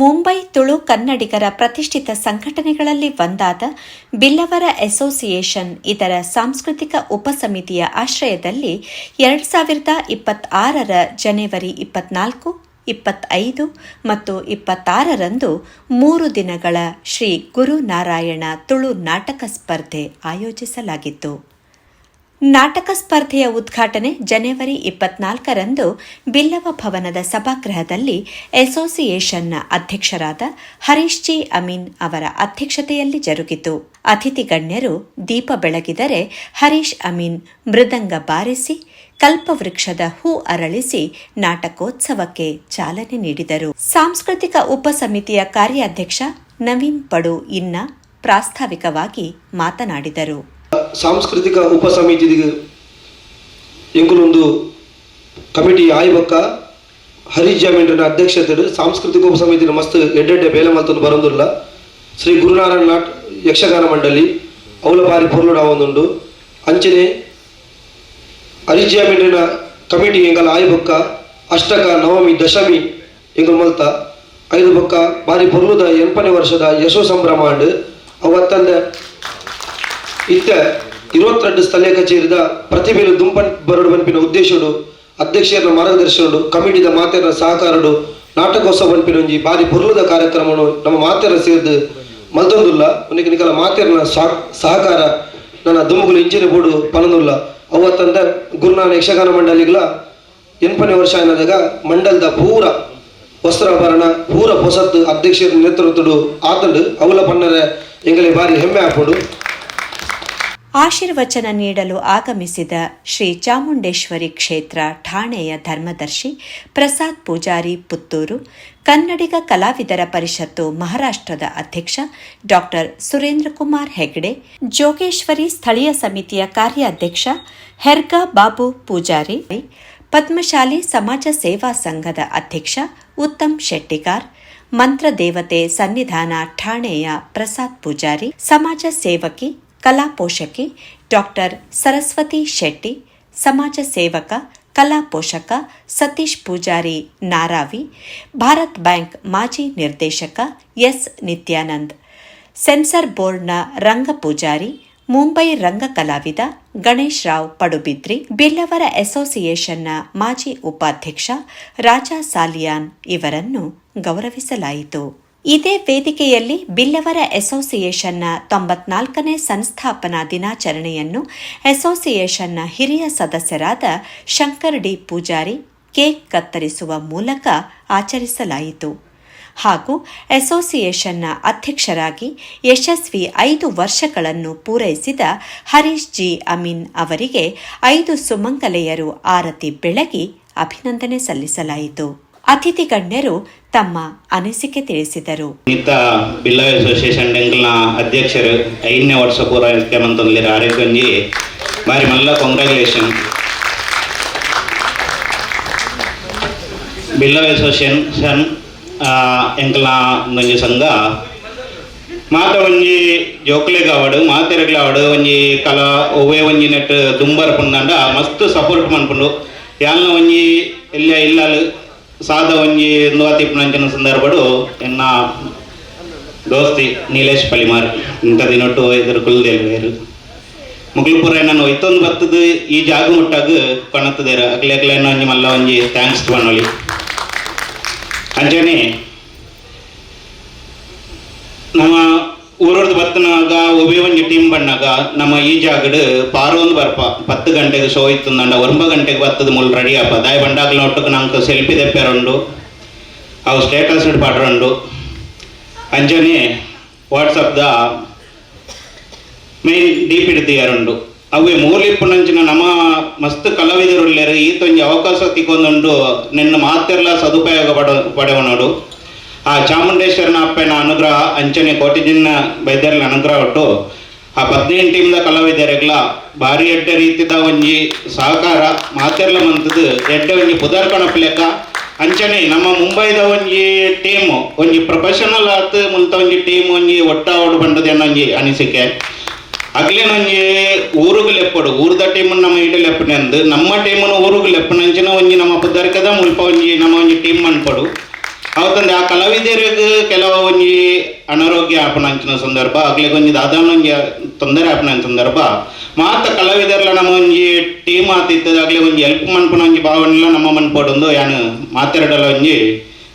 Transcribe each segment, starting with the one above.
ಮುಂಬೈ ತುಳು ಕನ್ನಡಿಗರ ಪ್ರತಿಷ್ಠಿತ ಸಂಘಟನೆಗಳಲ್ಲಿ ಒಂದಾದ ಬಿಲ್ಲವರ ಅಸೋಸಿಯೇಷನ್, ಇದರ ಸಾಂಸ್ಕೃತಿಕ ಉಪಸಮಿತಿಯ ಆಶ್ರಯದಲ್ಲಿ ಎರಡು ಸಾವಿರದ ಇಪ್ಪತ್ತಾರರ ಜನವರಿ ಇಪ್ಪತ್ನಾಲ್ಕು, ಇಪ್ಪತ್ತೈದು ಮತ್ತು ಇಪ್ಪತ್ತಾರರಂದು ಮೂರು ದಿನಗಳ ಶ್ರೀ ಗುರುನಾರಾಯಣ ತುಳು ನಾಟಕ ಸ್ಪರ್ಧೆ ಆಯೋಜಿಸಲಾಗಿತ್ತು. ನಾಟಕ ಸ್ಪರ್ಧೆಯ ಉದ್ಘಾಟನೆ ಜನವರಿ ಇಪ್ಪತ್ನಾಲ್ಕರಂದು ಬಿಲ್ಲವ ಭವನದ ಸಭಾಗೃಹದಲ್ಲಿ ಅಸೋಸಿಯೇಷನ್ನ ಅಧ್ಯಕ್ಷರಾದ ಹರೀಶ್ ಜಿ ಅಮೀನ್ ಅವರ ಅಧ್ಯಕ್ಷತೆಯಲ್ಲಿ ಜರುಗಿತು. ಅತಿಥಿ ಗಣ್ಯರು ದೀಪ ಬೆಳಗಿದರೆ ಹರೀಶ್ ಅಮೀನ್ ಮೃದಂಗ ಬಾರಿಸಿ, ಕಲ್ಪವೃಕ್ಷದ ಹೂ ಅರಳಿಸಿ ನಾಟಕೋತ್ಸವಕ್ಕೆ ಚಾಲನೆ ನೀಡಿದರು. ಸಾಂಸ್ಕೃತಿಕ ಉಪಸಮಿತಿಯ ಕಾರ್ಯಾಧ್ಯಕ್ಷ ನವೀನ್ ಪಡು ಇನ್ನ ಪ್ರಾಸ್ತಾವಿಕವಾಗಿ ಮಾತನಾಡಿದರು. ಸಾಂಸ್ಕೃತಿಕ ಉಪಸಮಿತಿಗೆ ಎಂಕುಲೊಂದು ಕಮಿಟಿ ಆಯ್ಬಕ್ಕ ಹರೀಶ್ ಅಧ್ಯಕ್ಷತೆ ಸಾಂಸ್ಕೃತಿಕ ಉಪಸಮಿತಿನ ಮಸ್ತ್ ಎಡ್ಡೆಡ್ಡೆ ಬೇಲೆ ಮಲ್ತೊಂದು ಬರೋದಿಲ್ಲ ಶ್ರೀ ಗುರುನಾರಾಯಣ ನಾಟ್ ಯಕ್ಷಗಾನ ಮಂಡಳಿ ಅವಳ ಬಾರಿ ಪೊರ್ಲುಡ ಆವೊಂದುಂಡು ಅಂಚನೆ ಹರೀಶ್ ಕಮಿಟಿ ಎಂಕಲ್ ಆಯ್ಬಕ್ಕ ಅಷ್ಟಕ ನವಮಿ, ದಶಮಿ ಎಂಗಲ್ ಮಲ್ತ. ಐದು ಬೊಕ್ಕ ಬಾರಿ ಪೊರ್ಲುದ ಎಂಪನೇ ವರ್ಷದ ಯಶೋ ಸಂಭ್ರಮ ಅವತ್ತಂದ ಇತ್ತ ಇರುವತ್ತೆರಡು ಸ್ಥಳೀಯ ಕಚೇರಿದ ಪ್ರತಿಭೆಲು ದುಂಪನ್ ಬರಡು ಬನ್ಪಿನ ಉದ್ದೇಶಡು ಅಧ್ಯಕ್ಷರ ಮಾರ್ಗದರ್ಶನಡು ಕಮಿಟಿದ ಮಾತೆರ ಸಹಕಾರಡು ನಾಟಕೋತ್ಸವ ಬನ್ಪಿನ ಒಂಜಿ ಬಾರಿ ಪುರ್ಲುದ ಕಾರ್ಯಕ್ರಮನು ನಮ್ಮ ಮಾತೆರ ಸೇರ್ದು ಮಲ್ತೊಂದುಲ್ಲ. ಒಂದಿಗೆ ನಿಕಲ ಮಾತೆರ್ನ ಸಹಕಾರ ನನ್ನ ದುಮ್ಮುಗುಲು ಇಂಜಿನ ಬೋಡು ಪಲನುಲ್ಲ. ಅವತ್ತಂದ ಗುರುನಾನ ಯಕ್ಷಗಾನ ಮಂಡಳಿಗಳ ಎಂಟನೇ ವರ್ಷ ಏನಾದಾಗ ಮಂಡಲದ ಪೂರ ವಸ್ತ್ರಾಭರಣ ಪೂರ ಹೊಸತ್ತು ಅಧ್ಯಕ್ಷರ ನೇತೃತ್ವಡು ಆತಂಡು, ಅವಲ ಪನ್ನರ ಎಂಗಲೇ ಬಾರಿ ಹೆಮ್ಮೆ ಹಾಕೊಂಡು ಆಶೀರ್ವಚನ ನೀಡಲು ಆಗಮಿಸಿದ ಶ್ರೀ ಚಾಮುಂಡೇಶ್ವರಿ ಕ್ಷೇತ್ರ ಠಾಣೆಯ ಧರ್ಮದರ್ಶಿ ಪ್ರಸಾದ್ ಪೂಜಾರಿ ಪುತ್ತೂರು, ಕನ್ನಡಿಗ ಕಲಾವಿದರ ಪರಿಷತ್ತು ಮಹಾರಾಷ್ಟ್ರದ ಅಧ್ಯಕ್ಷ ಡಾಕ್ಟರ್ ಸುರೇಂದ್ರ ಕುಮಾರ್ ಹೆಗ್ಡೆ, ಜೋಗೇಶ್ವರಿ ಸ್ಥಳೀಯ ಸಮಿತಿಯ ಕಾರ್ಯಾಧ್ಯಕ್ಷ ಹೆರ್ಗಾ ಬಾಬು ಪೂಜಾರಿ, ಪದ್ಮಶಾಲಿ ಸಮಾಜ ಸೇವಾ ಸಂಘದ ಅಧ್ಯಕ್ಷ ಉತ್ತಮ್ ಶೆಟ್ಟಿಗಾರ್, ಮಂತ್ರದೇವತೆ ಸನ್ನಿಧಾನ ಠಾಣೆಯ ಪ್ರಸಾದ್ ಪೂಜಾರಿ, ಸಮಾಜ ಸೇವಕಿ ಕಲಾ ಪೋಷಕಿ ಡಾಕ್ಟರ್ ಸರಸ್ವತಿ ಶೆಟ್ಟಿ, ಸಮಾಜ ಸೇವಕ, ಕಲಾ ಪೋಷಕ ಸತೀಶ್ ಪೂಜಾರಿ ನಾರಾವಿ, ಭಾರತ್ ಬ್ಯಾಂಕ್ ಮಾಜಿ ನಿರ್ದೇಶಕ ಎಸ್ ನಿತ್ಯಾನಂದ್, ಸೆನ್ಸರ್ ಬೋರ್ಡ್ನ ರಂಗ ಪೂಜಾರಿ, ಮುಂಬೈ ರಂಗ ಕಲಾವಿದ ಗಣೇಶ್ ರಾವ್ ಪಡುಬಿದ್ರಿ, ಬಿಲ್ಲವರ ಅಸೋಸಿಯೇಷನ್ನ ಮಾಜಿ ಉಪಾಧ್ಯಕ್ಷ ರಾಜಾ ಸಾಲಿಯಾನ್ ಇವರನ್ನು ಗೌರವಿಸಲಾಯಿತು. ಇದೇ ವೇದಿಕೆಯಲ್ಲಿ ಬಿಲ್ಲವರ ಅಸೋಸಿಯೇಷನ್ನ ತೊಂಬತ್ನಾಲ್ಕನೇ ಸಂಸ್ಥಾಪನಾ ದಿನಾಚರಣೆಯನ್ನು ಅಸೋಸಿಯೇಷನ್ನ ಹಿರಿಯ ಸದಸ್ಯರಾದ ಶಂಕರ್ ಡಿ ಪೂಜಾರಿ ಕೇಕ್ ಕತ್ತರಿಸುವ ಮೂಲಕ ಆಚರಿಸಲಾಯಿತು. ಹಾಗೂ ಅಸೋಸಿಯೇಷನ್ನ ಅಧ್ಯಕ್ಷರಾಗಿ ಯಶಸ್ವಿ ಐದು ವರ್ಷಗಳನ್ನು ಪೂರೈಸಿದ ಹರೀಶ್ ಜಿ ಅಮೀನ್ ಅವರಿಗೆ ಐದು ಸುಮಂಗಲೆಯರು ಆರತಿ ಬೆಳಗಿ ಅಭಿನಂದನೆ ಸಲ್ಲಿಸಲಾಯಿತು. ಅತಿಥಿ ಗಣ್ಯರು ತಮ್ಮ ಅನಿಸಿಕೆ ತಿಳಿಸಿದರು. ನಿತ್ತ ಬಿಲ್ಲ ಅಸೋಸಿಯೇಷನ್ ಎಂಕಲ್ನ ಅಧ್ಯಕ್ಷರು ಐದನೇ ವರ್ಷ ಪೂರೈಕೆ ಮಂತೊಂದಿರ ಆರೋಗ್ಯಂಜಿ ಬಾರಿ ಮಲ್ಲ ಕಾಂಗ್ರ್ಯಾಚುಲೇಷನ್ ಬಿಲ್ಲವ ಅಸೋಸಿಯೇಷನ್ ಎಂಕಲ್ನ ಒಂಜಿ ಸಂಘ ಮಾತ ಒಂಜಿ ಜೋಕ್ಲೆಗ್ ಆವಡು ಮಾತೆರೆಗ್ಲ ಆವಡು ಒಂಜಿ ಕಲಾ, ಒವ್ವೆ ಒಂಜಿ ನೆಟ್ ದುಂಬರ್ ಪುಂದಂಡ ಮಸ್ತ್ ಸಪೋರ್ಟ್ ಮನ್ಪುಂಡು ಯಾಲ್ನ ಒಂಜಿ ಎಲ್ಲ ಇಲ್ಲಾಲು ಸಾದ ಒಂಜಿ ನುವಾತಿಪ್ಪುನಂಚಿನ ಸಂದರ್ಭಡು ಎನ್ನ ದೋಸ್ತಿ ನೀಲೇಶ್ ಪಲಿಮಾರ್. ಇಂಥ ದಿನೊಟ್ಟು ಎದುರು ಕುಲ್ದೇಲ್ವೇರು ಮುಗಲ್ಪುರ ನಾನು ಒಯ್ತೊಂದು ಬರ್ತದ, ಈ ಜಾಗ ಮುಟ್ಟಾಗ ಪಣತ್ತದೇರ ಅಗ್ಲೇ ಅನ್ನೋ ಒಂಜಿ ಮಲ್ಲ ಒಂಜಿ ಥ್ಯಾಂಕ್ಸ್ ಪಣ್ಣೊಳಿ ಅಂಚನೆ ಒಂಜಿ ಟೀಮ್ ಬಣ್ಣಗ ನಮ್ಮ ಈ ಜಾಗಡ್ ಪಾರೊಂದು ಬರ್ಪ. ಪತ್ತು ಗಂಟೆಗೆ ಶೋ ಇತ್ತಂದಂಡ ಒಂಬ ಗಂಟೆಗೆ ಬತ್ತದ ಮುಲ್ ರೆಡಿ ಅಪ್ಪ ದಾಯ ಬಂಡಾಗ್ಲ ಒಟ್ಟಕ್ಕೆ ನಂಗೆ ಸೆಲ್ಫಿ ತೆಪ್ಪೆರಂಡು ಅವು ಸ್ಟೇಟಸ್ ಇಟ್ಟು ಪಾಡ್ರಂಡು ಅಂಜನೆ ವಾಟ್ಸಪ್ದ ಮೇನ್ ಡೀಪ್ ಇಡ್ತೀಯಾರುಂಡು ಅವೇ ಮೂಲಿಪ್ಪುನಂಚಿನ ನಮ್ಮ ಮಸ್ತ್ ಕಲಾವಿದರುಳ್ಳೆರು ಈತೊಂಜಿ ಅವಕಾಶ ತಿಕ್ಕೊಂದುಂಡು ನಿನ್ನ ಮಾತೆಲ್ಲ ಸದುಪಯೋಗ ಪಡ ಪಡೆವನೋಡು ಆ ಚಾಮುಂಡೇಶ್ವರನ ಅಪ್ಪನ ಅನುಗ್ರಹ ಅಂಚನೆ ಕೋಟಿ ಜಿನ್ನ ವೈದ್ಯರ ಅನುಗ್ರಹ ಒಟ್ಟು ಆ ಹದಿನೆಂಟು ಟೀಮ್ದ ಕಲಾವಿದರೆಗ್ಲ ಭಾರಿ ಎಡ್ಡೆ ರೀತಿದ ಒಂಜಿ ಸಹಕಾರ ಮಾತೆರ್ಲ ಮಂತದ್ದು ಎಡ್ಡೆ ಒಂಜಿ ಪುದರ್ಕಣಪ್ ಪ್ಲೇಕ. ಅಂಚನೆ ನಮ್ಮ ಮುಂಬೈದ ಒಂಜಿ ಟೀಮ್ ಒಂಜಿ ಪ್ರೊಫೆಷನಲ್ ಆತ್ ಮುಂತ ಒಂಜಿ ಟೀಮ್ ಒಂಜಿ ಒಟ್ಟಾವಡು ಬಂಡದ ಒಂಜಿ ಅನಿಸಿಕೆ. ಅಗ್ಲೇನೊಂಜಿ ಊರುಗು ಲೆಪ್ಪಡು, ಊರ್ದ ಟೀಮ್ ನಮ್ಮ ಎಡ್ಡೆಲೆಪ್ಪುನೆ ಅಂದ್. ನಮ್ಮ ಟೀಮನ್ನು ಊರುಗು ಲೆಪ್ಪನಂಚಿನ ಒಂಜಿ ನಮ್ಮ ಪುದರ್ಕದ ಮುಲ್ಪ ಒಂಜಿ ನಮ್ಮ ಒಂಜಿ ಟೀಮ್ ಅನ್ಪಡು. ಅವತ್ತಂದ್ರೆ ಆ ಕಲಾವಿದರಿಗೆ ಕೆಲವು ಒಂಜಿ ಅನಾರೋಗ್ಯ ಆಪಣಂಚಿನ ಸಂದರ್ಭ, ಆಗ್ಲಿಗೆ ಒಂಜಿ ದಾದಾನ ಒಂಜಿ ತೊಂದರೆ ಆಪಣಂಚಿನ ಸಂದರ್ಭ ಮಾತ ಕಲಾವಿದರ್ಲ ನಮ್ಮ ಒಂಜಿ ಟೀಮ್ ಆತಿತ್ತದ ಆಗ್ಲಿ ಒಂಜಿ ಹೆಲ್ಪ್ ಮನ್ಪುನ ಒಂಜಿ ಭಾವನೆಲ್ಲ ನಮ್ಮ ಮನ್ಪಡೊಂದು ಯಾನು ಮಾತಾಡಲ್ಲ ಒಂಜಿ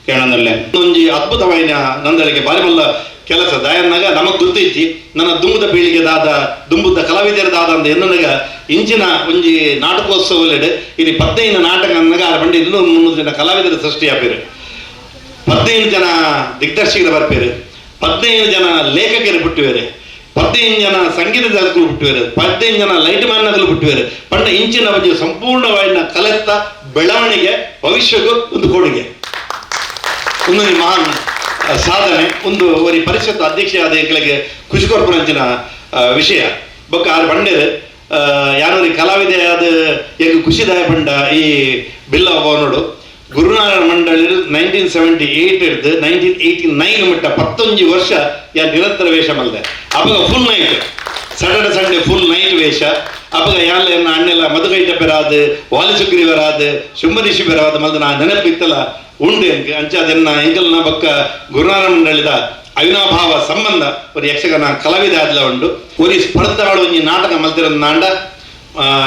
ಕೇಳೋದಲ್ಲೇ ಒಂಜಿ ಅದ್ಭುತವಾಯಿನ ನಂದಳಿಗೆ ಬಾರಿ ಮಲ್ಲ ಕೆಲಸ ದಯನ್ನಾಗ ನಮಗ್ ಗುರ್ತಿಚ್ಚಿ ನನ್ನ ದುಂಬುದ ಪೀಳಿಗೆದಾದ, ದುಂಬುದ ಕಲಾವಿದರದಾದ ಅಂತ ಎನ್ನನಗ ಇಂಚಿನ ಒಂಜಿ ನಾಟಕೋತ್ಸವಲೆಡ್ ಇಲ್ಲಿ ಪದ್ದೈನ ನಾಟಕ ಅನ್ನಗ ಆ ಬಂಡಿ ಇನ್ನೂ ಮುನ್ನೂರು ಜನ ಕಲಾವಿದರ ಪದ್ನೈದು ಜನ ದಿಗ್ದರ್ಶಕರು ಬರ್ಪೇರು ಹದಿನೈದು ಜನ ಲೇಖಕರು ಬಿಟ್ಟಿದ್ದಾರೆ ಹದಿನೈದು ಜನ ಸಂಗೀತ ದರ್ಶಕರು ಹದಿನೈದು ಜನ ಲೈಟ್ ಮ್ಯಾನ್ಗಳು ಬಿಟ್ಟಿದ್ದಾರೆ ಪಂಡ ಇಂಚಿನ ಬಗ್ಗೆ ಸಂಪೂರ್ಣವಾಗಿ ಕಲೆತ್ತ ಬೆಳವಣಿಗೆ ಭವಿಷ್ಯಕ್ಕೂ ಒಂದು ಕೊಡುಗೆ. ಒಂದು ಮಹಾನ್ ಸಾಧನೆ ಒಂದು ಒರಿ ಪರಿಷತ್ ಅಧ್ಯಕ್ಷ ಆದ ಎಂಕ್ಲೆಗೆ ಖುಷಿ ಕೊರ್ಪುನಂಚಿನ ಆ, ವಿಷಯ. ಬೊಕ್ಕ ಆರು ಬಂಡೆ ಯಾರು ಕಲಾವಿದೆ ಅದು ಎಂಗ್ ಖುಷಿದಾಯ ಬಂಡ ಈ ಬಿಲ್ಲ ಅವನೋಡು ಗುರುನಾರಾಯಣ ಮಂಡಳಿ ನೈನ್ಟೀನ್ ಸೆವೆಂಟಿ ಏಟ್ ಹಿಡ್ದು ನೈನ್ಟೀನ್ ಏಯ್ಟಿ ನೈನ್ ಮಟ್ಟ ಪತ್ತೊಂಜಿ ವರ್ಷ ಯಾ ನಿರಂತರ ವೇಷ ಮಲ್ದೆ. ಅವಾಗ full night Saturday Sunday full night ವೇಷ. ಅವಾಗ ಯಾಲ ಅಣ್ಣೆಲ್ಲ ಮಧುಕೈಟ ಬೆರಾದು ವಾಲಿಸುಗ್ರಿ ಬರಾದು ಶುಂಭರಿಷಿ ಬೆರಾದು ಮಲ್ದ ನಾ ನೆನಪಿತ್ತಲ್ಲ ಉಂಡು ಎಂಕ್ ಅಂಚ ಅದನ್ನ ಎಂಕಲ್ನ ಬಕ್ಕ ಗುರುನಾರಾಯಣ ಮಂಡಳಿದ ಅವಿನಾಭಾವ ಸಂಬಂಧ ಒಂದು ಯಕ್ಷಗಾನ ಕಲಾವಿದ ಆದ್ಲ ಉಂಡು. ಒಂದು ಸ್ಪರ್ಧಾಳು ಒಂಜಿ ನಾಟಕ ಮಲ್ತಿರೋದು ನಾಂಡ.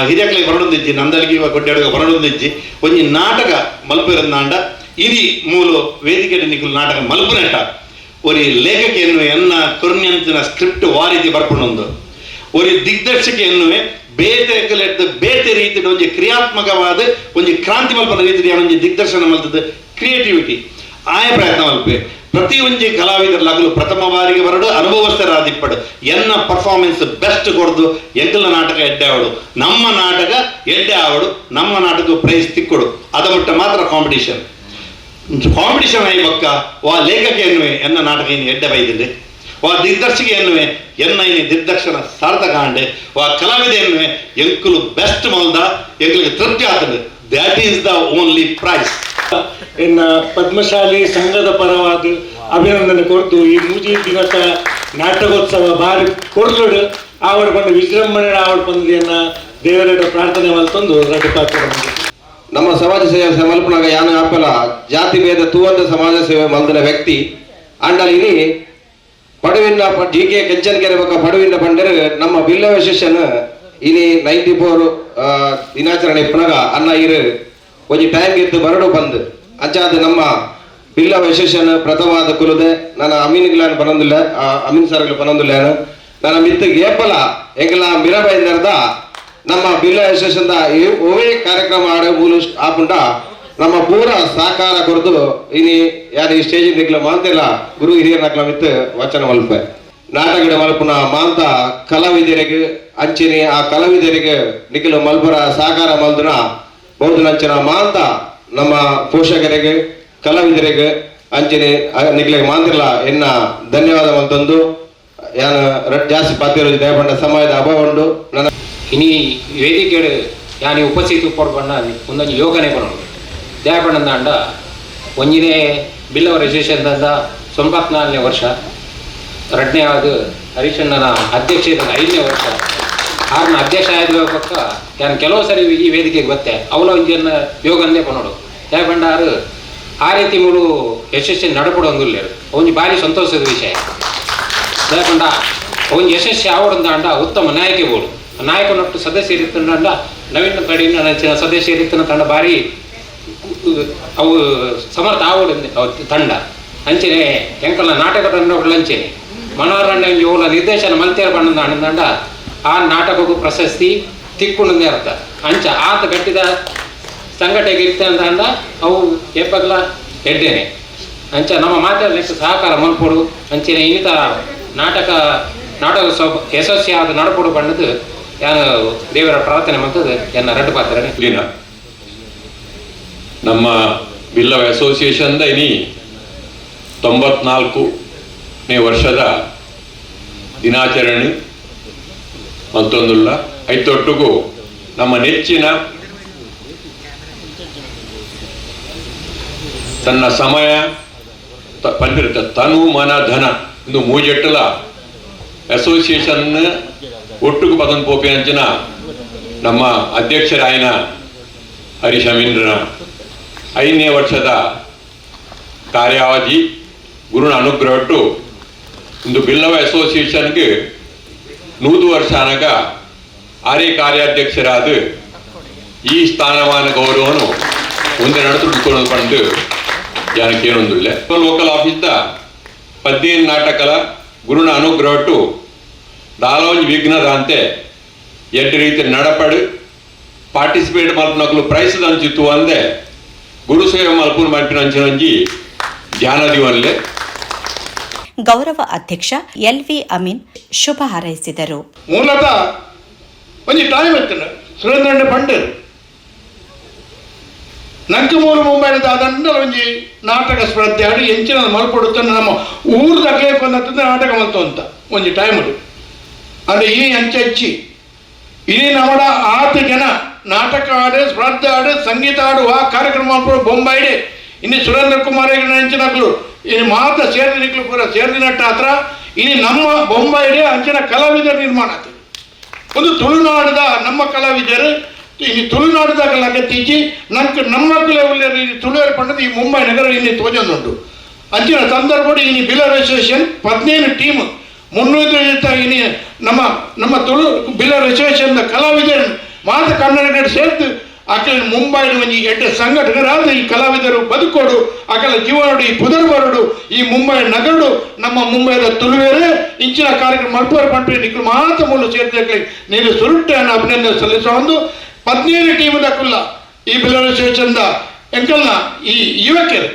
ಹಿರಿಯಕ್ಕೆ ಹೊರಡೊಂದಿಜ್ಜಿ ನಂದಲ್ಗಿ ಕೊಟ್ಟಿಯಡಗ ಹೊರಡೊಂದಿಜ್ಜಿ ಒಂಜಿ ನಾಟಕ ಮಲ್ಪಿರಂದಾಂಡ ಇದಿ ಮೂಲ ವೇದಿಕೆ ನಿಖಿಲು ನಾಟಕ ಮಲ್ಪುನೆಟ್ಟ. ಒರಿ ಲೇಖಕೆಯನ್ನು ಎನ್ನ ಕೊರ್ನಂಚಿನ ಸ್ಕ್ರಿಪ್ಟ್ ವಾರಿತಿ ರೀತಿ ಒರಿ ದಿಗ್ದರ್ಶಕೆಯನ್ನು ಬೇತೆ ಕಲೆಟ್ಟ ಬೇತೆ ರೀತಿ ಒಂದು ಕ್ರಿಯಾತ್ಮಕವಾದ ಒಂದು ಕ್ರಾಂತಿ ಮಲ್ಪನ ರೀತಿಯ ದಿಗ್ದರ್ಶನ ಮಲ್ತದ ಕ್ರಿಯೇಟಿವಿಟಿ ಆಯ ಪ್ರಯತ್ನ ಮಲ್ಪೆ ಪ್ರತಿ ಒಂಜಿ ಕಲಾವಿದರ ಲಗಲು ಪ್ರಥಮ ಬಾರಿಗೆ ಬರಡು ಅನುಭವಸ್ಥರಾದಿಪ್ಪಡು ಎನ್ನ ಪರ್ಫಾರ್ಮೆನ್ಸ್ ಬೆಸ್ಟ್ ಕೊಡ್ದು ಎಂಕಲ ನಾಟಕ ಎಡ್ಡೆ ನಮ್ಮ ನಾಟಕ ಎಡ್ಡೆ ನಮ್ಮ ನಾಟಕ ಪ್ರೈಸ್ ತಿಕ್ಕೊಡು. ಅದ ಮಟ್ಟ ಮಾತ್ರ ಕಾಂಪಿಟೇಷನ್ ಕಾಂಪಿಟೇಷನ್ ಆಯ್ ಬಕ್ಕ, ವಾ ಲೇಖಕ ಎನ್ನುವೆ, ಎನ್ನ ನಾಟಕ ಏನು ಎಡ್ಡೆ ಬೈದಿದೆ ವಾ ದಿಗ್ದರ್ಶಕ ಎನ್ನುವೆ, ಎನ್ನ ಇನ್ನು ದಿಗ್ದರ್ಶನ ಸಾರ್ಥಕ ವಾ ಕಲಾವಿದ ಎನ್ನುವೆ, ಎಂಕುಲು ಬೆಸ್ಟ್ ಮಲ್ದ, ಎಂಕಲಿಗೆ ತೃಪ್ತಿ ಆಗ್ತದೆ that is the only prize ಎನ್ನ ಪದ್ಮಶಾಲಿ ಸಂಘದ ಪರವಾದ ಅಭಿನಂದನೆ ಕೊಡ್ತು. ಈ ಮೂಜಿ ದಿವಸ ನಾಟಕೋತ್ಸವ ಬಾರಿ ಕೊಡ್ಲುಡು ಆವಡ್ ಬಂದು ವಿಜೃಂಭಣೆ ಆವಡ್ ಪಂದಿಯನ್ನ ದೇವರ ಪ್ರಾರ್ಥನೆ ಮಲ್ತೊಂದು ನಮ್ಮ ಸಮಾಜ ಸೇವೆ ಸಮಲ್ಪನಾಗ ಯಾನ ಆಪಲ ಜಾತಿ ಭೇದ ತೂವಂತ ಸಮಾಜ ಸೇವೆ ಮಲ್ದಿನ ವ್ಯಕ್ತಿ. ಅಂಡಲಿನಿ ಪಡುವಿನ ಜಿ ಕೆ ಕೆಂಚನ್ ಕೆರೆ ಬಗ್ಗೆ ಪಡುವಿನ ಬಂಡರು ನಮ್ಮ ಬಿಲ್ಲವ ಶಿಷ್ಯನ ಇನಿ ನೈಂಟಿ ಫೋರ್ ದಿನಾಚರಣೆ ಪುನಗ ಅನ್ನ ಇರು ಒಂಜಿ ಟೈಮ್ ಗೆದ್ದು ಬರಡು ಬಂದ್. ಅಂಚಾದ ನಮ್ಮ ಬಿಲ್ಲ ವಿಶೇಷನ್ ಪ್ರಥಮವಾದ ಕುಲದೆ. ನನ್ನ ಅಮೀನ್ ಗಿಲಾನ್ ಆ ಅಮೀನ್ ಸರ್ಗಳು ಪನೊಂದಿಲ್ಲ ನನ್ನ ಮಿತ್ತು ಏಪಲ, ಎಂಗಲ ಮಿರಬೈಂದ ನಮ್ಮ ಬಿಲ್ಲ ವಿಶೇಷದ ಒವೇ ಕಾರ್ಯಕ್ರಮ ಆಡ ಮೂಲ ಆಪುಂಡ. ನಮ್ಮ ಪೂರ ಸಾಕಾರ ಕೊರದು ಇನಿ ಯಾರು ಈ ಸ್ಟೇಜ್ ನಿಗ್ಲ ಮಾಂತಿಲ್ಲ ಗುರು ಹಿರಿಯರ ನಕ್ಲ ವಚನ ಮಲ್ಪೆ. ನಾಟಕದ ಮಲ್ಪುನ ಮಾಂತ ಕಲಾವಿದರಿಗೆ ಅಂಚಿನಿ, ಆ ಕಲಾವಿದರಿಗೆ ನಿಖಿಲು ಮಲ್ಪರ ಸಹಕಾರ ಮಲ್ದುನ ಬಹುದ ನಂಚಿನ ಮಾಂತ ನಮ್ಮ ಪೋಷಕರಿಗೆ, ಕಲಾವಿದರಿಗೆ ಅಂಚನೆ ನಿಗ್ಲಿಗೆ ಮಾಂತಿಲ್ಲ ಎನ್ನ ಧನ್ಯವಾದ ಅಂತಂದು ಯಾನ ಜಾಸ್ತಿ ಪಾತಿರೋದು ದಯಪಂಡ ಸಮಯದ ಅಭಾವ ಉಂಡು. ನನ್ನ ಇನಿ ವೇದಿಕೆ ಯಾನಿ ಉಪಸ್ಥಿತಿ ಪಡ್ಬಣ್ಣ ಒಂದೊಂದು ಯೋಗನೆ ಬರೋದು ದೇವಣ್ಣನ ಅಂಡ ಒಂಜಿನೇ ಬಿಲ್ಲವ ತಂದ ತೊಂಬತ್ನಾಲ್ಕನೇ ವರ್ಷ. ಎರಡನೇ ಅದು ಹರಿಶಣ್ಣನ ಅಧ್ಯಕ್ಷತೆ ಐದನೇ ವರ್ಷ. ಆರ್ನ ಅಧ್ಯಕ್ಷ ಆಗಿರೋಪಕ್ಕ ಯಾನು ಕೆಲವು ಸರಿ ಈ ವೇದಿಕೆಗೆ ಗೊತ್ತೆ ಅವಲೋ ಇಂಜಿಯನ್ನ ಯೋಗ ಅಂದೇ ಪನ್ನೋಡು ಯಾಕಂಡ ಆರು ಆ ರೀತಿ ಮೂಡು ಯಶಸ್ವಿ ನಡಪಡು ಅಂದಿಲ್ಲೇರು ಅವನಿಗೆ ಭಾರಿ ಸಂತೋಷದ ವಿಷಯ. ಯಾಕಂಡ ಅವನ ಯಶಸ್ಸಿ ಆವಡಂದ ಅಂಡ ಉತ್ತಮ ನಾಯಕಿ ಬೋಡು ನಾಯಕನೊಟ್ಟು ಸದಸ್ಯ ಇರುತ್ತಂಡ ನವೀನ ಕಡೆಯಿಂದ ಸದಸ್ಯ ಇರುತ್ತನ ತಂಡ ಭಾರಿ ಅವು ಸಮರ್ಥ ಆವಡ ತಂಡ. ಅಂಚೆನೆ ಎಂಕಲ್ಲ ನಾಟಕ ತಂಡ ಅಂಚೆನೆ. ಮನೋರಂಜನೆ ಇವಳ ನಿರ್ದೇಶನ ಮಲ್ತೇರ್ ಬಣ್ಣದ ಅಣ್ಣದಂಡ ಆ ನಾಟಕಕ್ಕೂ ಪ್ರಶಸ್ತಿ ತಿಕ್ಕೊಂಡು ಅರ್ಥ. ಅಂಚ ಆತ ಗಟ್ಟಿದ ಸಂಘಟನೆಗೆ ಅಂತ ಅಂದ, ಅವು ಎಪ್ಪಗ್ಲ ಎಡ್ಡೇನೆ ಅಂಚ ನಮ್ಮ ಮಾತಾಡಲಿಕ್ಕೆ ಸಹಕಾರ ಮಲ್ಪಡು, ಅಂಚಿನ ಇನ್ನಿತ ನಾಟಕ ನಾಟಕ ಸ್ವಲ್ಪ ಯಶಸ್ವಿ ಆದ ನಡಪೊಡು ಬಣ್ಣದು ಯಾನು ದೇವರ ಪ್ರಾರ್ಥನೆ ಮಾಡ್ತದೆ ಎನ್ನ ರಡ್ಡು ಇಲ್ಲಿನ ನಮ್ಮ ಬಿಲ್ಲವ ಅಸೋಸಿಯೇಷನ್ದ ಇನಿ ತೊಂಬತ್ನಾಲ್ಕನೇ ವರ್ಷದ ದಿನಾಚರಣೆ ಮತ್ತೊಂದುಲ್ಲ ಐತೊಟ್ಟಿಗೂ ನಮ್ಮ ನೆಚ್ಚಿನ ತನ್ನ ಸಮಯ ತ- ಪಂಡಿತ ತನು ಮನ ಧನ. ಇಂದು ಮೂಜೆಟ್ಟಲ ಅಸೋಸಿಯೇಷನ್ ಒಟ್ಟಿಗೆ ಪದನ್ ಪೋಪಿ ಅಂಚಿನ ನಮ್ಮ ಅಧ್ಯಕ್ಷರಾಯನ ಹರಿಶಮೀಂದ್ರನ ಐದನೇ ವರ್ಷದ ಕಾರ್ಯಾವಧಿ ಗುರುನ ಅನುಗ್ರಹಟ್ಟು ಇಂದು ಬಿಲ್ಲವ ಅಸೋಸಿಯೇಷನ್ಗೆ ನೂದು ವರ್ಷ ಅನಗ ಆರ್ಯ ಕಾರ್ಯಾಧ್ಯಕ್ಷರಾದ ಈ ಸ್ಥಾನಮಾನ ಗೌರವನು ಮುಂದೆ ನಡೆದುಕೊಂಡು ಬಂದು ಯಾನಕ್ಕೇನೊಂದಿಲ್ಲ ಲೋಕಲ್ ಆಫೀಸ್ದ ಪದ್ಯ ನಾಟಕಲ, ಗುರುನ ಅನುಗ್ರಹಟ್ಟು ದಾಲೋಂಜ್ ವಿಘ್ನದ ಅಂತೆ ಎಡ್ಡು ರೀತಿ ನಡಪಡು ಪಾರ್ಟಿಸಿಪೇಟ್ ಮಲ್ಪನಕ್ಲು ಪ್ರೈಸ್ ದಂಚಿತ್ತು ಅಂದೆ ಗುರು ಸೇವೆ ಮಂಟಿನ ಮಲ್ಪಿನಂಚಿನಂಜಿ ಧ್ಯಾನ ದಿವನ್ಲೆ ಗೌರವ ಅಧ್ಯಕ್ಷ ಎಲ್ ಎಲ್ವಿ ಅಮೀನ್ ಶುಭ ಹಾರೈಸಿದರು. ಮೂಲತಃ ಒಂಜಿ ಟೈಮ್ ಎತ್ತನ ಸುರೇಂದ್ರಣ್ಣ ಪಂಡರು ನಂಕ ಮೂಲ ಮುಂಬೈನ ದಾದಂಡ ಒಂಜಿ ನಾಟಕ ಸ್ಪರ್ಧೆ ಆಡಿ ಎಂಚಿನ ಮಲ್ಪಡುತ್ತ ನಮ್ಮ ಊರ್ದಾಗೆ ಕೊಂದಂತ ನಾಟಕ ಬಂತು ಅಂತ ಒಂಜಿ ಟೈಮ್ ಅಂದ್ರೆ ಈ ಅಂಚಿ ಇಡೀ ನಮಡ ಆತು ಜನ ನಾಟಕ ಆಡು, ಸ್ಪರ್ಧೆ ಆಡು, ಸಂಗೀತ ಆಡು ಆ ಕಾರ್ಯಕ್ರಮ ಬೊಂಬಾಯಿಡೆ. ಇನ್ನು ಸುರೇಂದ್ರ ಕುಮಾರ್ ಹೆಂಚಿನಕ್ಲು ಇನ್ನು ಮಾತ್ರ ಸೇರ್ದಿನಿಕ್ಲು ಪೂರ ಸೇರ್ದಿನಟ್ಟ ಹತ್ರ ಇಲ್ಲಿ ನಮ್ಮ ಬೊಂಬಾಯಿಡಿ ಅಂಚಿನ ಕಲಾವಿದರು ನಿರ್ಮಾಣ ಆಗ್ತದೆ. ಒಂದು ತುಳುನಾಡದ ನಮ್ಮ ಕಲಾವಿದರು ತುಳುನಾಡದ ತುಳುನಾಡದಾಗ ಲಗತ್ತಿಜ್ಜಿ ನಂಗೆ ನಮ್ಮ ಮಕ್ಕಳು ತುಳುವರು ಪಂಡದ ಈ ಮುಂಬೈ ನಗರ ಇಲ್ಲಿ ತೋಜೊಂದುಂಟು. ಅಂಚಿನ ಸಂದರ್ಭ ಇನ್ನು ಬಿಲರ್ ಅಸೋಸಿಯೇಷನ್ ಹದಿನೇಳು ಟೀಮ್ ಮುನ್ನೂರು ಇನ್ನು ನಮ್ಮ ನಮ್ಮ ತುಳು ಬಿಲ್ ಅಸೋಸಿಯೇಷನ್ ಕಲಾವಿದರು ಮಾತ್ರ ಕನ್ನಡ ಸೇರ್ತು ಅಕಲ ಮುಂಬೈ ಒಂಜಿ ಎಡ್ಡೆ ಸಂಘಟಕರಾದ ಈ ಕಲಾವಿದರು ಬದುಕೋಡು, ಅಕಲ ಜೀವನಡು, ಈ ಪುದರ್ಬರಡು ಈ ಮುಂಬೈ ನಗರಡು, ನಮ್ಮ ಮುಂಬೈದ ತುಳುವೇರೆ, ಇಂಚಿನ ಕಾರ್ಯಕ್ರಮ ಮಲ್ಪರ್ ಪಂಪೆ ನಿಕ್ಲು ಮಾತ ಮೂಲ ಸೇರಿದ ನೀನು ಸುರುಟ್ಟನ್ನು ಅಭಿನಂದನೆ ಸಲ್ಲಿಸುವ ಒಂದು ಹದಿನೇಳು ಟೀಮದ ಕುಲ್ಲ ಈ ಬಿಲೋಚಂದ ಎಂಕಲ್ನ ಈ ಯುವಕರು,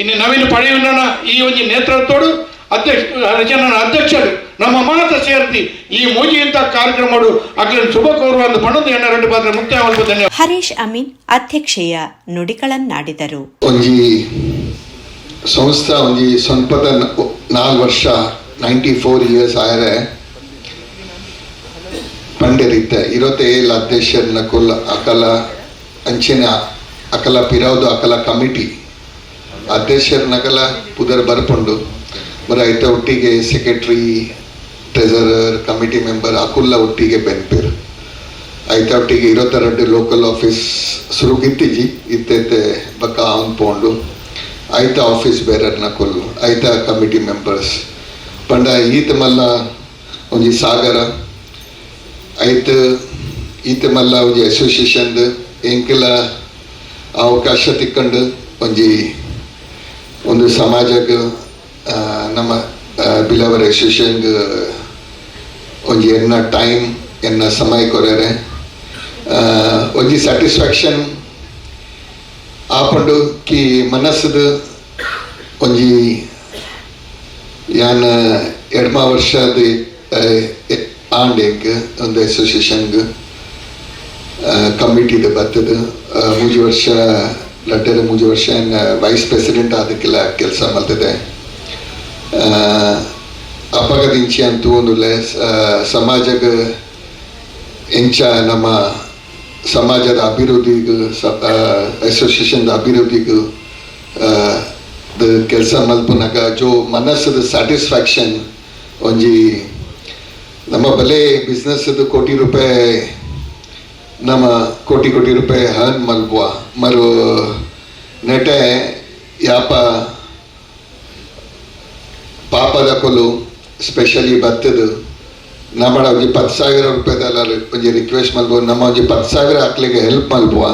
ಇನ್ನು ನವೀನ್ ಪಡೆಯುವನ ಈ ಒಂದು ನೇತೃತ್ವಡು ಅಧ್ಯಕ್ಷ ರಚನ ಅಧ್ಯಕ್ಷರು ನಮ್ಮ ಮಾತ ಸೇರ್ತಿ ಈ ಮೂಜಿ ಕಾರ್ಯಕ್ರಮ ಕಾರ್ಯಕ್ರಮಗಳು ಅಕ್ಲ ಶುಭ ಕೋರುವ ಬಣ್ಣದ ಎಣ್ಣ ರೆಡ್ಡಿ ಪಾತ್ರ ಮುಕ್ತಾಯ ಹರೀಶ್ ಅಮೀನ್ ಅಧ್ಯಕ್ಷೆಯ ನುಡಿಗಳನ್ನಾಡಿದರು. ಒಂಜಿ ಸಂಸ್ಥೆ ಒಂಜಿ ಸ್ವಂತ ನಾಲ್ಕು ವರ್ಷ ನೈಂಟಿ ಫೋರ್ ಇಯರ್ಸ್ ಆಯರೆ. ಪಂಡಿರಿತ್ತೆ ಇರೋತೆ ಏಲ್ ಅಧ್ಯಕ್ಷರನ್ನ ಕುಲ್ಲ ಅಕಲ ಅಂಚಿನ ಅಕಲ ಪಿರೌದು ಅಕಲ ಕಮಿಟಿ. ಅಧ್ಯಕ್ಷರನ್ನಕಲ ಪುದರ್ ಬರ್ಪುಂಡು. ಬರ ಐತ ಒಟ್ಟಿಗೆ ಸೆಕ್ರೆಟ್ರಿ ಟ್ರೆಸರರ್ ಕಮಿಟಿ ಮೆಂಬರ್ ಅಕುಲ್ಲ ಒಟ್ಟಿಗೆ ಬೆನ್ಪೇರ್ ಐತ ಒಟ್ಟಿಗೆ ಇರೋತ್ತೆರಡು ಲೋಕಲ್ ಆಫೀಸ್ ಸುರುಗಿತ್ತಿಜಿ ಇತ್ತೆ ಬಕ್ಕ ಅವನ್ ಪೋಂಡು ಐತ ಆಫೀಸ್ ಬೇರೆರ್ನ ಕೊಲ್ಲು ಐತ ಕಮಿಟಿ ಮೆಂಬರ್ಸ್ ಪಂಡ ಈತ ಮಲ್ಲ ಒಂಜಿ ಸಾಗರ ಐತ ಈತ ಮಲ್ಲ ಒಂಜಿ ಅಸೋಸಿಯೇಷನ್ ಎಂಕೆಲ ಅವಕಾಶ ತಿಕ್ಕಂಡು ಒಂಜಿ ಒಂದು ಸಮಾಜಕ್ಕೆ ನಮ್ಮ ಬಿಲವರ್ ಅಸೋಸಿಯೇಷನ್ಗೆ ಒಂಜಿ ಎನ್ನ ಟೈಮ್ ಎನ್ನ ಸಮಯ ಕೊರೆರೆ ಆ, ಒಂಜಿ ಸ್ಯಾಟಿಸ್ಫ್ಯಾಕ್ಷನ್ ಆಪಂಡು ಕಿ ಮನಸ್ಸದ ಒಂಜಿ ಯಾನ್ ಎಡ್ಮ ವರ್ಷದ ಆಂಡೆಗ್ ಒಂದು ಅಸೋಸಿಯೇಷನ್ಗೆ ಕಮಿಟಿದ ಬತ್ತದ ಮೂಜಿ ವರ್ಷ ಲಡ್ಡರ ಮೂಜಿ ವರ್ಷ ವೈಸ್ ಪ್ರೆಸಿಡೆಂಟ್ ಅದಕ್ಕೆಲ್ಲ ಕೆಲಸ ಮಾಡ್ತದೆ ಅಪಗದಿಂಚಿ ಅಂತೂ ಒಂದು ಸಮಾಜಕ್ಕೆ ಎಂಚ ನಮ್ಮ ಸಮಾಜದ ಅಭಿವೃದ್ಧಿಗೂ ಅಸೋಸಿಯೇಷನ್ದ ಅಭಿವೃದ್ಧಿಗೂ ಕೆಲಸ ಮಲ್ಪನಾಗ ಜೋ ಮನಸ್ಸದ ಸ್ಯಾಟಿಸ್ಫ್ಯಾಕ್ಷನ್ ಒಂಜಿ ನಮ್ಮ ಬಲೆ ಬಿಸ್ನೆಸ್ದು ಕೋಟಿ ರೂಪಾಯಿ ನಮ್ಮ ಕೋಟಿ ಕೋಟಿ ರೂಪಾಯಿ ಹರ್ನ್ ಮಲ್ಪುವ ಮರು ನೆಟೆ ಯಾಪ ಪಾಪದ ಕೊಲು ಸ್ಪೆಷಲಿ ಭತ್ತದ್ದು ನಮ್ಮ ಅವ್ರಿಗೆ ಪತ್ತು ಸಾವಿರ ರೂಪಾಯಿದಲ್ಲ ಒಂಜಿ ರಿಕ್ವೆಸ್ಟ್ ಮಲ್ಬೋದು ನಮ್ಮ ಒಂಜಿ ಪತ್ತು ಸಾವಿರ ಹಾಕ್ಲಿಕ್ಕೆ ಹೆಲ್ಪ್ ಮಲ್ಪುವ.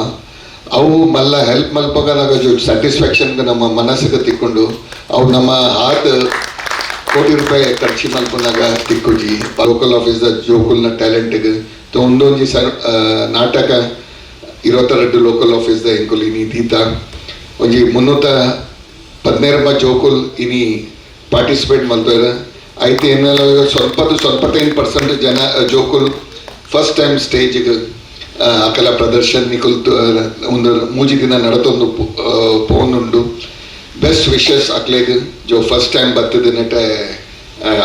ಅವು ಮಲ್ಲ ಹೆಲ್ಪ್ ಮಲ್ಪಾಗ ನಾವು ಜೊ ಸ್ಯಾಟಿಸ್ಫ್ಯಾಕ್ಷನ್ ನಮ್ಮ ಮನಸ್ಸಿಗೆ ತಿಕ್ಕೊಂಡು ಅವು ನಮ್ಮ ಹಾತ್ ಕೋಟಿ ರೂಪಾಯಿ ಖರ್ಚು ಮಲ್ಪನಾಗ ತಿಕ್ಕುಜಿ. ಲೋಕಲ್ ಆಫೀಸ್ದ ಜೋಕುಲ್ನ ಟ್ಯಾಲೆಂಟ್ಗೆ ಒಂದೊಂದು ಸರ್ ನಾಟಕ ಇರೋತ್ತೆರಡು ಲೋಕಲ್ ಆಫೀಸ್ದ ಎಂಕುಲ್ ಇನಿ ದೀತ. ಒಂಜಿ ಮುನ್ನೂತ ಪದ್ನೇರಮ್ಮ ಜೋಕುಲ್ ಇನಿ ಪಾರ್ಟಿಸಿಪೇಟ್ ಮಲ್ತಾರೆ ಐತೆ ಏನೆಲ್ಲ ಸ್ವಲ್ಪ ಟೆನ್ ಪರ್ಸೆಂಟ್ ಜನ ಜೋಕುಲು. ಫಸ್ಟ್ ಟೈಮ್ ಸ್ಟೇಜಿಗೆ ಅಕಲ ಪ್ರದರ್ಶನ ನಿಕುಲ್ ಒಂದು ಮೂಜಿ ದಿನ ನಡತೊಂದು ಪೋನುಂಡು ಬೆಸ್ಟ್ ವಿಶಸ್ ಅಕ್ಲೆಗ್. ಜೋ ಫಸ್ಟ್ ಟೈಮ್ ಬರ್ತದೆ ನೆಟ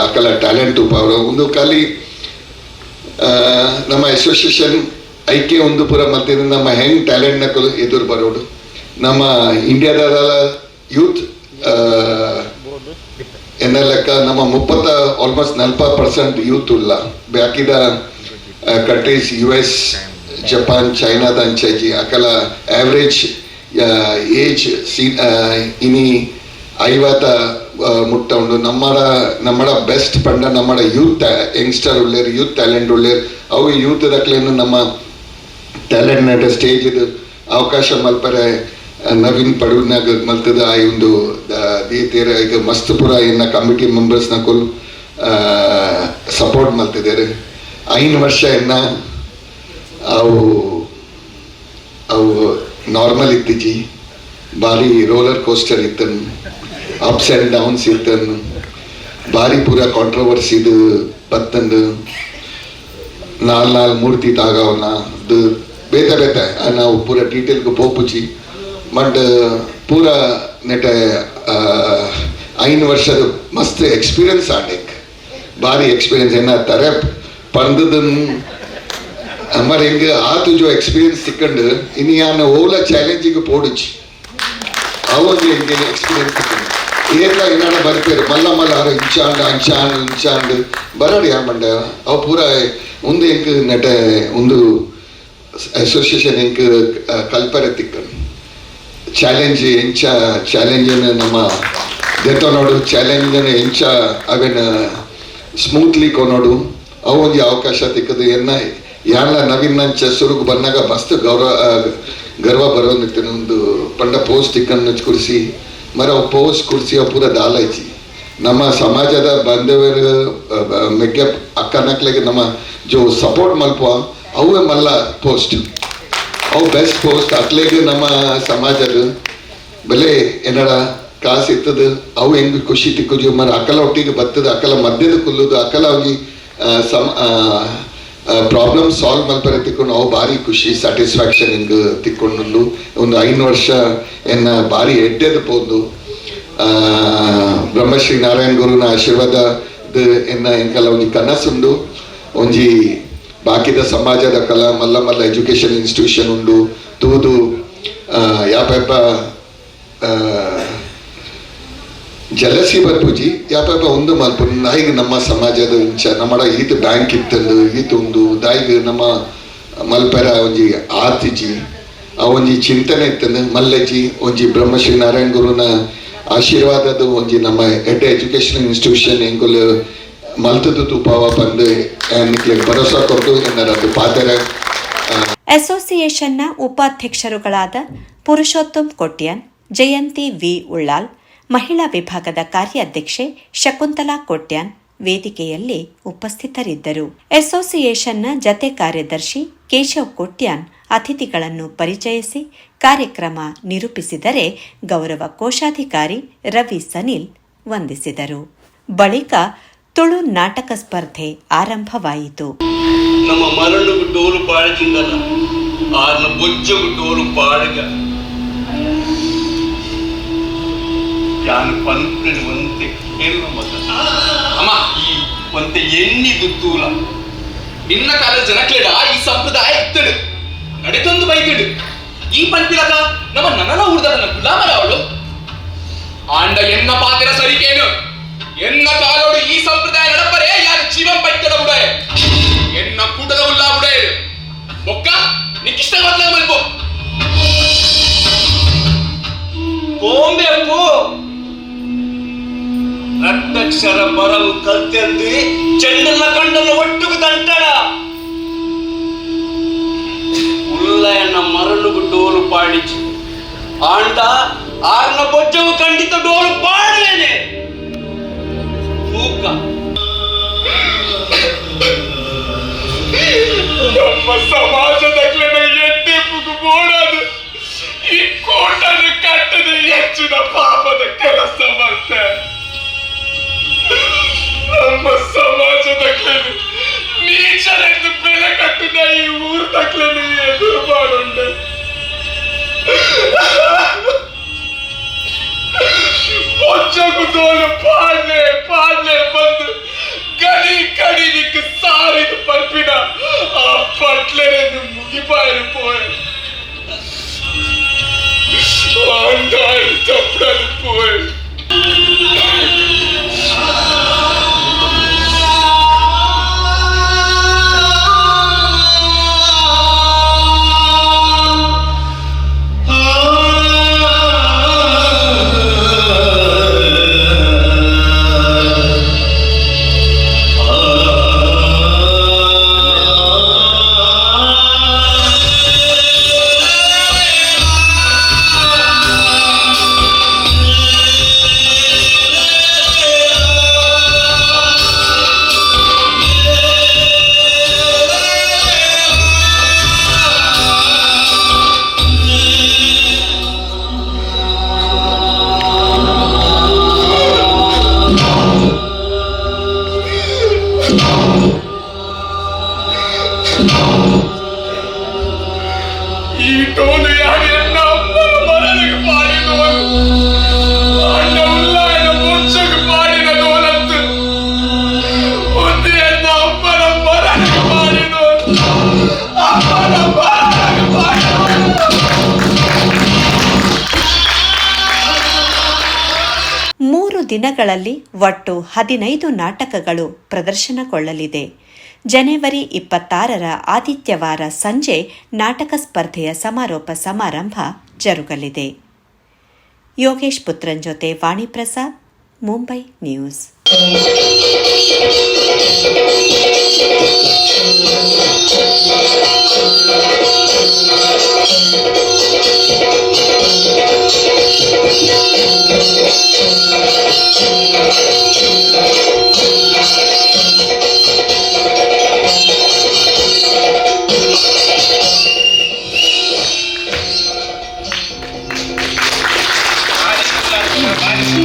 ಅಕಲ ಟ್ಯಾಲೆಂಟ್ ಉಪಾವ ಒಂದು ಖಾಲಿ ಆ, ನಮ್ಮ ಅಸೋಸಿಯೇಷನ್ ಐಕೆ ಒಂದು ಪುರ ಮತ್ತೆ ನಮ್ಮ ಹೆಂಗ್ ಟ್ಯಾಲೆಂಟ್ ನಕಲು ಎದುರು ಬರೋಡು ನಮ್ಮ ಇಂಡಿಯಾದ ಯೂತ್ ಎನ್ನ ಲೆಕ್ಕ ನಮ್ಮ ಮುಪ್ಪತ್ತ ಆಲ್ಮೋಸ್ಟ್ ನಲ್ಪ ಪರ್ಸೆಂಟ್ ಯೂತ್ ಉಲ್ಲ ಬಾಕಿದ ಕಂಟ್ರೀಸ್ ಯು ಎಸ್ ಜಪಾನ್ ಚೈನಾದ ಅಂಚಾಜಿ ಅಕಲ ಆವ್ರೇಜ್ ಏಜ್ ಸೀ ಇನಿ ಐವತ್ತ ಮುಟ್ಟ ಉಂಡು. ನಮ್ಮಡ ನಮ್ಮಡ ಬೆಸ್ಟ್ ಪಂಡ ನಮ್ಮಡ ಯೂತ್ ಯಂಗ್ಸ್ಟರ್ ಉಳ್ಳೇರು ಯೂತ್ ಟ್ಯಾಲೆಂಟ್ ಉಳ್ಳೇರು ಅವು ಯೂತ್ ದಕ್ಲೇನು ನಮ್ಮ ಟ್ಯಾಲೆಂಟ್ ಸ್ಟೇಜ್ ಇದು ಅವಕಾಶ ಮಲ್ಪರೆ. ನವೀನ್ ಪಡುನಾಗ ಮಲ್ತದ ಆ ಒಂದು ದೀತೀರ ಈಗ ಮಸ್ತ್ ಪುರ ಕಮಿಟಿ ಮೆಂಬರ್ಸ್ನ ಕೊಲ್ ಸಪೋರ್ಟ್ ಮಲ್ತಿದ್ದಾರೆ. ಐನ್ ವರ್ಷ ಇನ್ನ ಅವು ಅವು ನಾರ್ಮಲ್ ಇತ್ತಿಜಿ. ಭಾರಿ ರೋಲರ್ ಕೋಸ್ಟರ್ ಇತ್ತನು ಅಪ್ಸ್ ಆ್ಯಂಡ್ ಡೌನ್ಸ್ ಇತ್ತನು, ಭಾರಿ ಪೂರ ಕಾಂಟ್ರವರ್ಸಿದು ಬತ್ತಂದು. ನಾಲ್ ನಾಲ್ ಮೂರ್ತಿ ತಾಗವನ ಅದು ಬೇತ ಬೇತ ನಾವು ಪೂರ ಡೀಟೇಲ್ಗೆ ಪೋಪುಚಿ ಬಟ್ ಪೂರ ನೆಟ ಐನ್ ವರ್ಷದ ಮಸ್ತ್ ಎಕ್ಸ್ಪೀರಿಯನ್ಸ್ ಆಡಕ್ಕೆ ಭಾರಿ ಎಕ್ಸ್ಪೀರಿಯನ್ಸ್ ಏನ ತರ ಪಂದದನ್ನು ಮರ ಹೆಂಗೆ ಆತು ಜೋ ಎಕ್ಸ್ಪೀರಿಯನ್ಸ್ ಸಿಕ್ಕಂಡು ಇನ್ನು ಯಾನ ಓಲ ಚಾಲೆಂಜಿಗೆ ಪೋಡಿಚ್ ಅವೊಂದು ಹೆಂಗೆ ಎಕ್ಸ್ಪೀರಿಯನ್ಸ್ ಸಿಕ್ಕಂಡು ಏರ್ಲ ಏನಾರ ಬರ್ತೀರಿ ಮಲ್ಲ ಮಲ್ಲ ಅವರು ಇಂಚಾಂಡ್ ಅಂಚಾಂಡ್ ಇಂಚಾಂಡ್ ಬರಾಡಿ ಯಾ ಮಂಡ ಅವು ಪೂರ ಮುಂದೆ ಹೆಂಗೆ ನಟ ಒಂದು ಅಸೋಸಿಯೇಷನ್ ಹೆಂಗೆ ಕಲ್ಪರೆ ತಿಕ್ಕಂಡು ಚಾಲೆಂಜ್ ಎಂಚ ಚಾಲೆಂಜ್ ನಮ್ಮ ದೆತ್ತ ನೋಡು ಚಾಲೆಂಜ್ ಎಂಚ ಅವೇನ ಸ್ಮೂತ್ಲಿ ಕೊನೋಡು ಅವನಿಗೆ ಅವಕಾಶ ತಿಕ್ಕದು ಎನ್ನ ಯಾನ್ಲ ನವೀನ್ ನಂಚ ಸುರುಗು ಬಂದಾಗ ಮಸ್ತ್ ಗೌರವ ಗರ್ವ ಬರೋಂದಿತ್ತು ಒಂದು ಪಂಡ ಪೋಸ್ ತಿಕ್ಕನ್ನು ಕುರಿಸಿ ಮರ ಅವು ಪೋಸ್ಟ್ ಕುರ್ಸಿ ಅವು ಪೂರ ದಾಲಾಯ್ಚಿ ನಮ್ಮ ಸಮಾಜದ ಬಾಂಧವ್ಯರು ಮೆಕ್ಕೆ ಅಕ್ಕ ನಕ್ಲೆಗೆ ನಮ್ಮ ಜೋ ಸಪೋರ್ಟ್ ಮಲ್ಪುವ, ಅವೇ ಮಲ್ಲ ಪೋಸ್ಟ್ ಅವು ಬೆಸ್ಟ್ ಪೋಸ್ಟ್ ಅಕ್ಲೆಗೆ ನಮ್ಮ ಸಮಾಜದ? ಬಲೆ ಏನಡ ಕಾಸು ಇತ್ತದ? ಅವು ಹೆಂಗ್ ಖುಷಿ ತಿಕ್ಕುಜು ಮರ ಅಕಲ ಒಟ್ಟಿಗೆ ಬತ್ತದ ಅಕಲ ಮಧ್ಯದ ಕುಲ್ಲುದು ಅಕಲ ಆ, ಸಮ ಪ್ರಾಬ್ಲಮ್ ಸಾಲ್ವ್ ಮಲ್ಪರೆ ತಿಕ್ಕೊಂಡು ಅವು ಭಾರಿ ಖುಷಿ ಸ್ಯಾಟಿಸ್ಫ್ಯಾಕ್ಷನ್ ಹಿಂಗ್ ತಿಕ್ಕೊಂಡು ಒಂದು ಐದು ವರ್ಷ ಎನ್ನ ಭಾರಿ ಎಡ್ಡೆದು ಪೋದು. ಬ್ರಹ್ಮಶ್ರೀ ನಾರಾಯಣ ಗುರುನ ಆಶೀರ್ವಾದ ಎನ್ನ ಎಂಕಲ ಒಂಜಿ ಕನಸುಂಡು. ಒಂಜಿ ಬಾಕಿದ ಸಮಾಜದ ಕಲ ಮಲ್ಲ ಮಲ್ಲ ಎಜುಕೇಷನ್ ಇನ್ಸ್ಟಿಟ್ಯೂಷನ್ ಉಂಡು, ತೂದು ಯಾಪ ಜಲಸಿ ಬರ್ಪುಜಿ ಯಾಪ ಒಂದು ಮಲ್ಪು, ನಾಯಿಗೆ ನಮ್ಮ ಸಮಾಜದ ಇಂಚ, ನಮ್ಮಡ ಈತ ಬ್ಯಾಂಕ್ ಇತ್ತಂದು, ಈತ ಉಂದು, ದಾಯಿಗೆ ನಮ್ಮ ಮಲ್ಪರ ಒಂಜಿ ಆತಿಜಿ, ಆ ಒಂಜಿ ಚಿಂತನೆ ಇತ್ತಂದು, ಮಲ್ಲಜಿ, ಒಂಜಿ ಬ್ರಹ್ಮಶ್ರೀ ನಾರಾಯಣ ಗುರುನ ಆಶೀರ್ವಾದದ ಒಂಜಿ ನಮ್ಮ ಎಡ್ ಎಜುಕೇಷನ್ ಇನ್ಸ್ಟಿಟ್ಯೂಷನ್ ಎಂಗುಲು ಮಲ್ತದ ತುಪಾವ ಬಂದು ನಿಕ್ಲೆ ಭರೋಸಾ ಕೊಟ್ಟು ಎನ್ನರದು ಪಾದರ. ಅಸೋಸಿಯೇಷನ್ನ ಉಪಾಧ್ಯಕ್ಷರುಗಳಾದ ಪುರುಷೋತ್ತಮ್ ಕೊಟ್ಯಾನ್, ಜಯಂತಿ ವಿ ಉಳ್ಳಾಲ್, ಮಹಿಳಾ ವಿಭಾಗದ ಕಾರ್ಯಾಧ್ಯಕ್ಷೆ ಶಕುಂತಲಾ ಕೊಟ್ಯಾನ್ ವೇದಿಕೆಯಲ್ಲಿ ಉಪಸ್ಥಿತರಿದ್ದರು. ಅಸೋಸಿಯೇಷನ್ನ ಜತೆ ಕಾರ್ಯದರ್ಶಿ ಕೇಶವ್ ಕೊಟ್ಯಾನ್ ಅತಿಥಿಗಳನ್ನು ಪರಿಚಯಿಸಿ ಕಾರ್ಯಕ್ರಮ ನಿರೂಪಿಸಿದರೆ ಗೌರವ ಕೋಶಾಧಿಕಾರಿ ರವಿ ಸನಿಲ್ ವಂದಿಸಿದರು. ಬಳಿಕ ತುಳು ನಾಟಕ ಸ್ಪರ್ಧೆ ಆರಂಭವಾಯಿತು. ನಮ್ಮ ಮರಳುಗು ಡೋಲು ಪಾಡಕಿಂದಲ್ಲ ಆರ್ನ ಬೊಜ್ಜಗು ಡೋಲು ಬಾಳಗ ಯಾನು ಪಂಪಿನ ಒಂತೆ ಮತ ಅಮ್ಮ, ಈ ಒಂತೆ ಎಣ್ಣಿ ದುತ್ತೂಲ ನಿನ್ನ ಕಾಲ ಜನಕ್ಲೇಡ ಈ ಸಂಪ್ರದಾಯ ಇತ್ತಡು. ನಡೆತೊಂದು ಬೈತಿಡು. ಈ ಪಂಪಿಲಕ ನಮ್ಮ ನನಲ ಊರ್ದವನ ಗುಲಾಮರ ಅವಳು. ಆಂಡ ಎನ್ನ ಪಾತ್ರ ಸರಿಕೇನು? ಎನ್ನ ಕಾಲೋಡು ಈ ಸಂಪ್ರದಾಯ ಜೀವನ್ ಬೈತದ ಉಡಾಯ ಎನ್ನ ಕೂಟದ ಉಲ್ಲ ಉಡಾಯ ಬೊಕ್ಕ ನಿಕ್ಕಿಷ್ಟ ಮೊದಲ ಮಲ್ಪೋ ಬೋಂಬೆ ಅಪ್ಪು ರಕ್ತಕ್ಷರ ಬರವು ಕಲ್ತೆಂದು ಚೆಂಡನ್ನ ಕಂಡನ್ನ ಒಟ್ಟುಗು ತಂಟಡ ಉಳ್ಳಯನ ಮರಳುಗು ಡೋಲು ಪಾಡಿಚು ಆಂಡ ಆರ್ನ ಬೊಜ್ಜವು ಖಂಡಿತ ಡೋಲು ಪಾಡಲೇನೆ ತೂಕ ನಮ್ಮ ಸಮಾಜದ ಎಟ್ಟೆಪ್ಪುಗು ಬೋಡದು ಈ ಕೋಟನ್ನು ಕಟ್ಟದ ಹೆಚ್ಚಿನ ಪಾಪದ ಕೆಲಸ ಮತ್ತೆ ನಮ್ಮ ಸಮಾಜದ ನೀಚರೆಂದು ಬೆಲೆ ಕಟ್ಟಿದ ಈ ಊರ್ ತಕ್ಲನ್ನು ಎದುರು ಮಾಡುಂಡೆ ಬೊಜ್ಜಗು ತೋಲು ಪಾಡ್ಲೆ ಪಾಡ್ಲೆ ಬಂದು ಗಡಿ ಕಡಿಲಿಕ್ಕೆ ಸಾರಿದ ಪರ್ಪಿನ ಆ ಪಟ್ಲೆರೆಂದು ಮುಗಿಪಾಯರು ಪೋಯ ಆಂಡಾರು ತಪ್ಪಡಲು ಪೋಯ ದಿನಗಳಲ್ಲಿ ಒಟ್ಟು ಹದಿನೈದು ನಾಟಕಗಳು ಪ್ರದರ್ಶನಗೊಳ್ಳಲಿದೆ. ಜನವರಿ ಇಪ್ಪತ್ತಾರರ ಆದಿತ್ಯವಾರ ಸಂಜೆ ನಾಟಕ ಸ್ಪರ್ಧೆಯ ಸಮಾರೋಪ ಸಮಾರಂಭ ಜರುಗಲಿದೆ. ಯೋಗೇಶ್ ಪುತ್ರನ್ ಜೊತೆ ವಾಣಿಪ್ರಸಾದ್ ಮುಂಬೈ ನ್ಯೂಸ್.